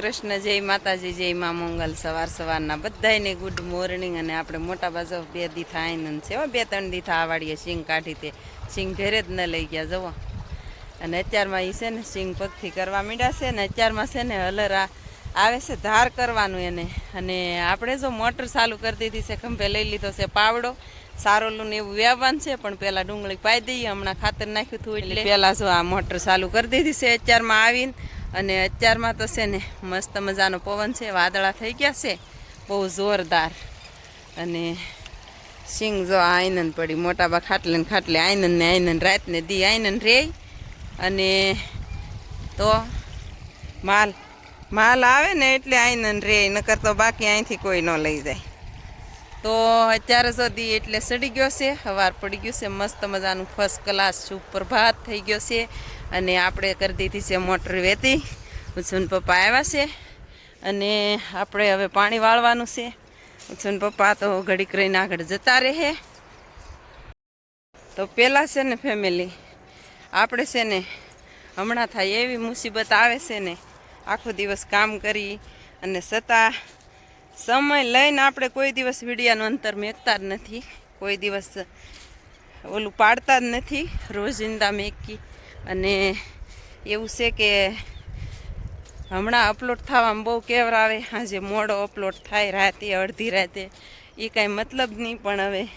કૃષ્ણ જય માતાજી જય મા મંગલ સવાર સવારના બધાને ગુડ મોર્નિંગ અને આપણે મોટા બાજુ બે દીથા આનંદ છે હો બે ત્રણ દીથા આવાડીએ સિંગ કાઢી તે. સિંગ ઘેરે જ ન લઈ ગયા જવો અને અત્યારમાં એ છે ને સિંગ પગથી કરવા માંડ્યા છે ને અત્યારમાં છે ને હલરા આવે છે ધાર કરવાનું એને. અને આપણે જો મોટર ચાલુ કરી દીધી છે ખંભે લઈ લીધો છે પાવડો. સારોલું ને એવું વ્યાવાન છે પણ પેલા ડુંગળી પાઈ દઈએ હમણાં ખાતર નાખ્યું હતું એટલે પહેલાં જો આ મોટર ચાલુ કરી દીધી છે અત્યારમાં આવીને અને અત્યારમાં તો છે ને મસ્ત મજાનો પવન છે, વાદળા થઈ ગયા છે, બહુ જોરદાર. અને સિંગ જો આનંદ પડી, મોટા બા ખાટલે ખાટલે આનંદ ને આનંદ રાતને દી આઈનન રે. અને તો માલ માલ આવે ને એટલે આનંદ રે, નકર તો બાકી અહીંથી કોઈ ન લઈ જાય. તો અત્યારે સુધી એટલે સડી ગયો છે સવાર પડી ગયું છે, મસ્ત મજાનું ફર્સ્ટ ક્લાસ સુપ્રભાત થઈ ગયો છે. અને આપણે કરી દીધી છે મોટર વેતી. ઉછુન પપ્પા આવ્યા છે. અને આપણે હવે પાણી વાળવાનું છે. ઉછુન પપ્પા તો ઘડીક રહીને આગળ જતા રહે. તો પહેલાં છે ને ફેમિલી આપણે છે ને હમણાં થાય એવી મુસીબત આવે છે ને, આખો દિવસ કામ કરી અને છતાં સમય લઈને આપણે કોઈ દિવસ વિડીયાનું અંતર મેકતા જ નથી. કોઈ દિવસ ઓલું પાડતા જ નથી. રોજિંદા મેકી અને એવું છે કે હમણાં અપલોડ થવામાં બહુ કેવર આવે. આજે મોડો અપલોડ થાય રાતે, અડધી રાતે. એ કાંઈ મતલબ નહીં પણ હવે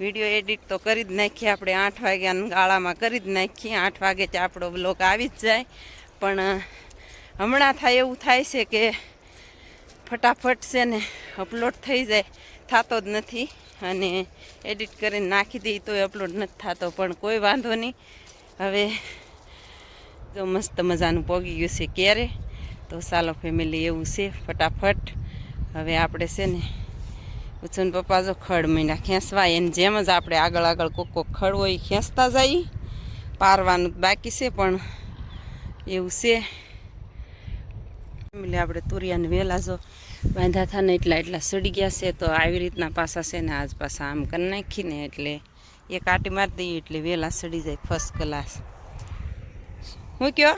વીડિયો એડિટ તો કરી જ નાખીએ આપણે. આઠ વાગ્યાના ગાળામાં કરી જ નાખીએ. આઠ વાગે જ આપણો બ્લોગ આવી જ જાય. પણ હમણાં થાય એવું થાય છે કે ફટાફટ છે ને અપલોડ થઈ જાય. થતો જ નથી. અને એડિટ કરીને નાખી દઈએ તોય અપલોડ નથી થતો. પણ કોઈ વાંધો નહીં હવે જો મસ્ત મજાનું પોગી ગયું છે ક્યારે? તો ચાલો ફેમિલી એવું છે, ફટાફટ. હવે આપણે છે ને, ઉછન પપ્પા જો ખડ મહિના ખેંચવાય, એને જેમ જ આપણે આગળ આગળ કોક કોક ખડ હોય ખેંચતા જઈએ પારવાનું બાકી છે, પણ એવું છે. ફેમિલી આપણે તુરિયાને વહેલા જો બાંધા હતા ને એટલા એટલા સડી ગયા છે, તો આવી રીતના પાસા છે ને આજ પાછા આમ કરી નાખીને એટલે એક કાટી મારી દઈએ એટલે વહેલા સડી જાય ફર્સ્ટ ક્લાસ હું કયો?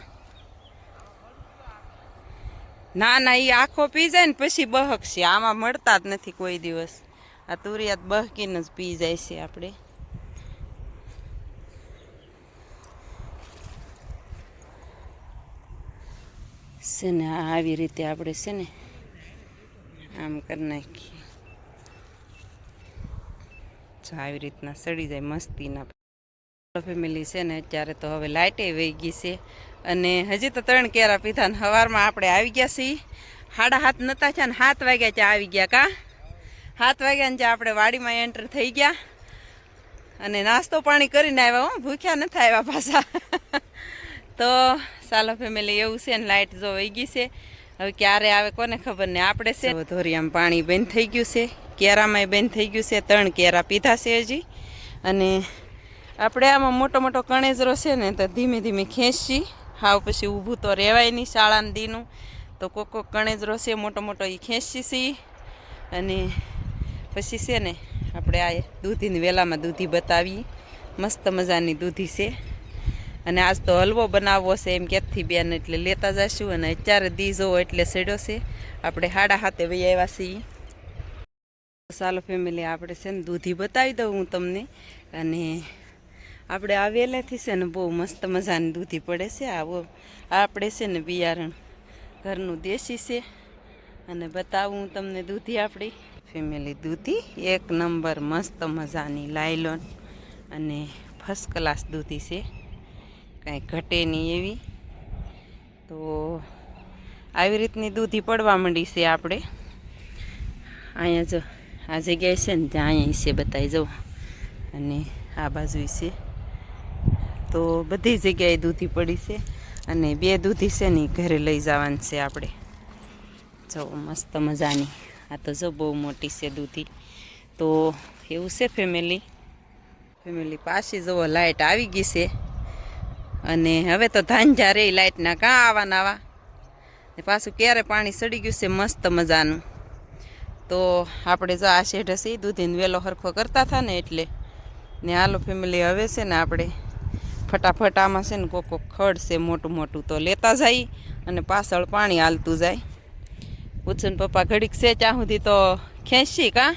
ના ના એ આખો પી જાય ને પછી બહકશે આમાં મળતા જ નથી કોઈ દિવસ. આ તુરિયાત બહકીને જ પી જાય છે આપણે. છે ને આવી રીતે આપણે છે ને, આમ કરી નાખીએ. જો આવી રીતના સડી જાય મસ્તીના. ફેમિલી છે ને અત્યારે તો હવે લાઇટે વહી ગઈ છે અને હજી તો ત્રણ કેરા પીધા ને સવારમાં આપણે આવી ગયા છીએ. સાડા હાથ નતા છે ને સાત વાગ્યા ચા આવી ગયા કા? સાત વાગ્યા ને ત્યાં આપણે વાડીમાં એન્ટર થઈ ગયા અને નાસ્તો પાણી કરીને આવ્યા હો, ભૂખ્યા નથી આવ્યા પાછા. તો ચાલો ફેમિલી એવું છે ને લાઇટ જો વહી ગઈ છે. હવે ક્યારે આવે કોને ખબર ને આપણે છે ધોરિયામ પાણી બંધ થઈ ગયું છે. કેરામાંય બંધ થઈ ગયું છે. ત્રણ કેરા પીધા છે હજી. અને આપણે આમાં મોટો મોટો કણેજરો છે ને તો ધીમે ધીમે ખેંચી, હાવ પછી ઊભું તો રહેવાય નહીં શાળાના દીનું. તો કોક કોક કણેજરો છે મોટો મોટો એ ખેંચી છીએ અને પછી છે ને આપણે આ દૂધીની વેલામાં દૂધી બતાવી મસ્ત મજાની દૂધી છે. અને આજ તો હલવો બનાવવો છે એમ ક્યાંથી બેન, એટલે લેતા જઈશું અને અત્યારે દીજો એટલે સેડો છે. આપણે હાડા હાથે વહી આવ્યા છીએ. ચાલો ફેમિલી આપણે છે ને દૂધી બતાવી દઉં હું તમને. અને આપણે આ વેલેથી છે ને બહુ મસ્ત મજાની દૂધી પડે છે. આવો આપણે છે ને બિયારણ ઘરનું દેશી છે. અને બતાવું તમને દૂધી આપણી. ફેમિલી દૂધી એક નંબર મસ્ત મજાની લાયલોન અને ફર્સ્ટ ક્લાસ દૂધી છે. કાંઈ ઘટે નહીં એવી. તો આવી રીતની દૂધી પડવા માંડી છે આપણે. અહીંયા જો આ જગ્યાએ છે ને ત્યાં અહીંયા છે બતાવી જવું અને આ બાજુ છે. તો બધી જગ્યાએ દૂધી પડી છે અને બે દૂધી છે ને ઘરે લઈ જવાની છે આપણે. જો મસ્ત મજાની. આ તો જો બહુ મોટી છે દૂધી. તો એવું છે ફેમિલી ફેમિલી પાછી જુઓ લાઇટ આવી ગઈ છે. અને હવે તો ધાંજા રે લાઇટના કાં આવવાના આવા. પાછું ક્યારે પાણી સડી ગયું છે મસ્ત મજાનું. તો આપણે જો આ શેઢ હશે દૂધીને વેલો હરખો કરતા હતા ને એટલે. ને આલો ફેમિલી હવે છે ને આપણે ફટાફટ આમાં છે ને કોક કોક ખડ છે, મોટું મોટું તો લેતા જાય અને પાછળ પાણી હાલતું જાય. પૂછું પપ્પા ઘડીક છે ત્યાં સુધી તો ખેંચી કાં?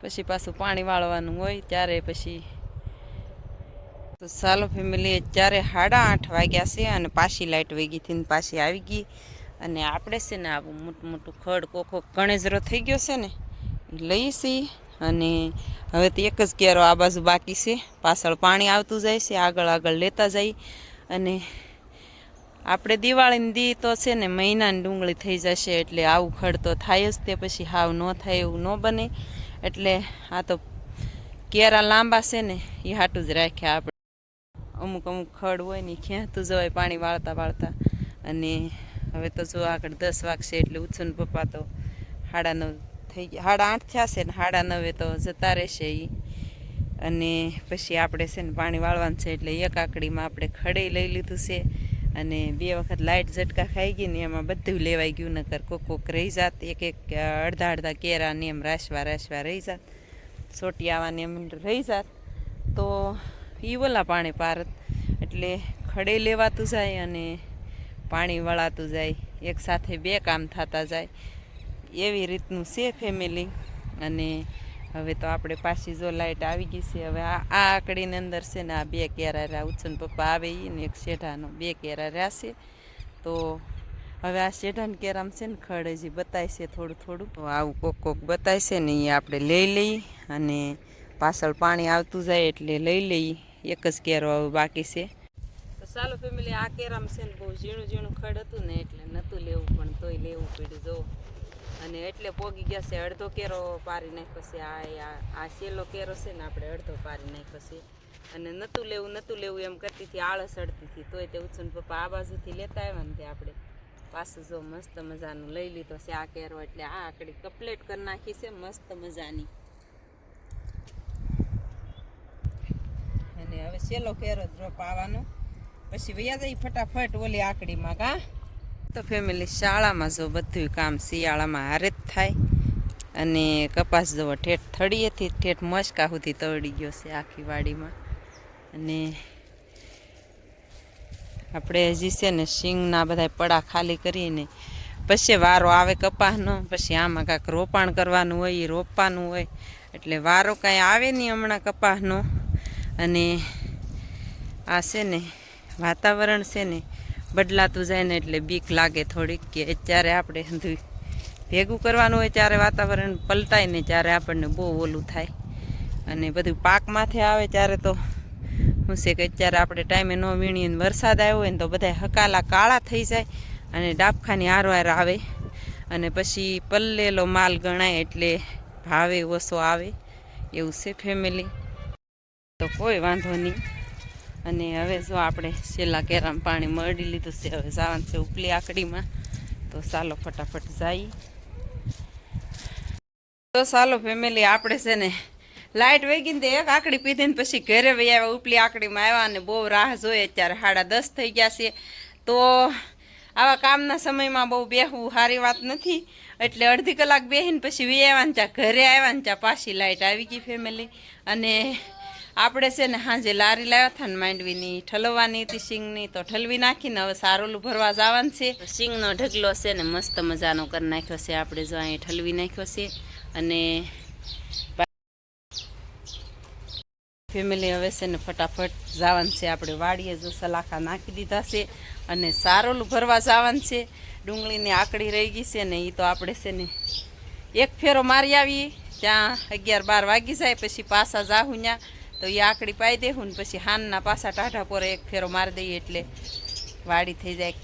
પછી પાછું પાણી વાળવાનું હોય, ત્યારે પછી તો સાલો ફેમિલી અત્યારે સાડા આઠ વાગ્યા છે અને પાછી લાઇટ વેગી થી ને પાછી આવી ગઈ. અને આપણે છે ને આવું મોટું મોટું ખડ કોખો કણેજરો થઈ ગયો છે ને, લઈ લઈશી અને હવે તો એક જ કેરો આ બાજુ બાકી છે. પાછળ પાણી આવતું જાય છે, આગળ આગળ લેતા જાય. અને આપણે દિવાળીની દી તો છે ને મહિનાની ડુંગળી થઈ જશે એટલે આવું ખડ તો થાય જ તે, પછી હાવ ન થાય એવું ન બને. એટલે આ તો કેરા લાંબા છે ને, એ હાટું જ રાખ્યા આપણે. અમુક અમુક ખડ હોય ને ખેંચતું જવાય પાણી વાળતા વાળતા. અને હવે તો જો આગળ દસ વાગશે એટલે ઉછન પપ્પા તો સાડા નવ થઈ ગયા. સાડા આઠ થયા છે ને સાડા નવે તો જતા રહેશે એ અને પછી આપણે છે ને પાણી વાળવાનું છે એટલે એક આકડીમાં આપણે ખડે લઈ લીધું છે. અને બે વખત લાઇટ ઝટકા ખાઈ ગઈ ને એમાં બધું લેવાઈ ગયું, નકર કોક કોક રહી જાત. એક એક અડધા અડધા કેરા ને એમ રાસવા રાસવા રહી જાત. સોટી આવવાની એમ રહી જાત. તો ઈ ઓલા પાણી પારત. એટલે ખડે લેવાતું જાય અને પાણી વળાતું જાય. એક સાથે બે કામ થતા જાય. એવી રીતનું છે ફેમિલી અને હવે તો આપણે પાછી જો લાઇટ આવી ગઈ છે, હવે આ આ આકડીની અંદર છે ને આ બે કેરા રહ્યા. ઉછન પપ્પા આવે ને એક શેઢાનો, બે કેરા રહ્યા છે. તો હવે આ શેઢાને કેરામ છે ને ખડ હજી બતાવશે થોડું થોડું. તો આવું કોક કોક બતાવશે ને એ આપણે લઈ લઈ અને પાછળ પાણી આવતું જાય એટલે લઈ લઈ એક જ કેરો હવે બાકી છે. તો ચાલો ફેમિલી આ કેરામ છે ને બહુ ઝીણું ઝીણું ખડ હતું ને એટલે નહોતું લેવું, પણ તોય લેવું પડ્યું, જો. અને એટલે પોગી ગયા છે, અડધો કેરો પારી નાખ્યો છે, આ આ- છેલ્લો કેરો છે ને આપણે અડધો પારી નાખ્યો છે. અને નહોતું લેવું નહોતું લેવું એમ કરતી હતી, આળસ અડતી હતી. તોય તે ઉછન પપ્પા આ બાજુથી લેતા આવ્યા ને તે આપણે પાછું જો મસ્ત મજાનું લઈ લીધો છે આ કેરો, એટલે આ આકડી કપલેટ કરી નાખી છે, મસ્ત મજાની. અને હવે સેલો કેરો ડ્રોપ રોપ આવવાનો પછી વૈયા ફટાફટ ઓલી આકડીમાં કા તો ફેમિલી શાળામાં જો બધું કામ શિયાળામાં હારે જ થાય. અને કપાસ જવો ઠેઠ થળીએથી ઠેઠ મસ્કા સુધી તવડી ગયો છે આખી વાડીમાં. અને આપણે હજી છે ને શીંગના બધા પડા ખાલી કરીને પછી વારો આવે કપાસનો, પછી આમાં કાંઈક રોપાણ કરવાનું હોય, એ રોપવાનું હોય. એટલે વારો કાંઈ આવે નહીં હમણાં કપાસનો. અને આ છે ને, વાતાવરણ છે ને, બદલાતું જાય ને એટલે બીક લાગે થોડીક કે અત્યારે આપણે ભેગું કરવાનું હોય ત્યારે વાતાવરણ પલટાય ને ત્યારે આપણને બહુ ઓલું થાય. અને બધું પાક માથે આવે ત્યારે તો હું છે કે અત્યારે આપણે ટાઈમે ન વીણીએ ને વરસાદ આવ્યો હોય ને તો બધા હકાલા કાળા થઈ જાય અને ડાબખાની હારવાર આવે. અને પછી પલ્લેલો માલ ગણાય એટલે ભાવે ઓછો આવે. એવું છે ફેમિલી તો કોઈ વાંધો નહીં. અને હવે જો આપણે છેલ્લા કેરામ પાણી મળી લીધું છે, હવે જવાનું છે ઉપલી આકડીમાં. તો ચાલો ફટાફટ જઈએ તો ચાલો ફેમિલી, આપણે છે ને લાઇટ વેગીને તે એક આકડી પીધી ને પછી ઘરે વહી આવ્યા, ઉપલી આકડીમાં આવ્યા અને બહુ રાહ જોઈએ અત્યારે સાડા દસ થઈ ગયા છે. તો આવા કામના સમયમાં બહુ બેહવું સારી વાત નથી. એટલે અડધી કલાક બેહીને પછી વી આવ્યા ને ત્યાં ઘરે આવ્યા ને ત્યાં પાછી લાઇટ આવી ગઈ ફેમિલી. અને આપણે છે ને સાંજે લારી લાવ્યા હતા ને માંડવીની, ઠલવવાની હતી સિંગની તો ઠલવી નાખીને હવે સારોલું ભરવા જવાનું છે. સિંગનો ઢગલો છે ને મસ્ત મજાનો કરી નાખ્યો છે. આપણે જો અહીં ઠલવી નાખ્યો છે અને ફેમિલી હવે છે ને ફટાફટ જવાનું છે. આપણે વાડીએ જો સલાખા નાખી દીધા છે અને સારોલું ભરવા જવાનું છે. ડુંગળીની આકડી રહી ગઈ છે ને એ તો આપણે છે ને એક ફેરો મારી આવીએ. ત્યાં અગિયાર બાર વાગી જાય, પછી પાછા જાહું ત્યાં તો એ આકડી પાઈ દેવું ને પછી હાનના પાછા ટાઢા પોરે એક ફેરો મારી દઈએ એટલે વાડી થઈ જાય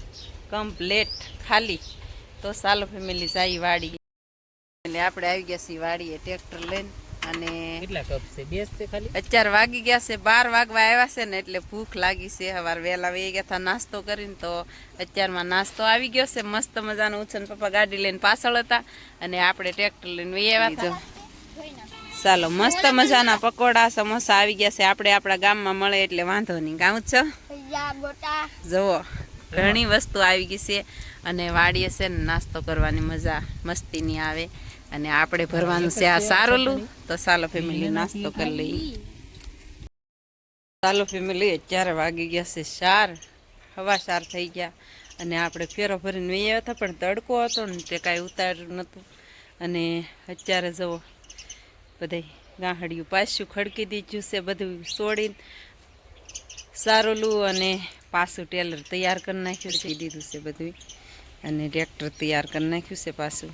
કમ્પ્લેટ ખાલી. તો ચાલો ફેમિલી જાય વાડી. એટલે આપણે આવી ગયા છીએ વાડીએ ટ્રેક્ટર લઈને અને કેટલા કપ છે? બેસ છે ખાલી? અત્યારે વાગી ગયા છે બાર વાગવા આવ્યા છે ને એટલે ભૂખ લાગી છે. સવાર વહેલા વહી ગયા હતા નાસ્તો કરીને તો અત્યારમાં નાસ્તો આવી ગયો છે. મસ્ત મજાનો ઉછન પપ્પા ગાડી લઈને પાછળ હતા અને આપણે ટ્રેક્ટર લઈને વહી આવ્યા હતા. ચાલો મસ્ત મજાના પકોડા સમોસા આવી ગયા છે. આપણે આપણા ગામમાં મળે એટલે વાંધો નહીં. ગામ છો? જુઓ ઘણી વસ્તુ આવી ગઈ છે અને વાડીએ છે ને નાસ્તો કરવાની મજા મસ્તીની આવે અને આપણે ભરવાનું છે આ સારોલું. તો ચાલો ફેમિલી નાસ્તો કરી લઈએ. ચાલો ફેમિલી અત્યારે વાગી ગયા છે સાર હવા સાર થઈ ગયા અને આપણે ફેરો ભરીને વહી આવ્યા હતા પણ તડકો હતો ને તે કાંઈ ઉતાર્યું નહોતું. અને અત્યારે જુઓ બધાય ગાંહડિયું પાછું ખડકી દીધું છે, બધું છોડીને સારોલું અને પાછું ટેલર તૈયાર કરી નાખ્યું છે દીધું છે બધું અને ટ્રેક્ટર તૈયાર કરી નાખ્યું છે પાછું.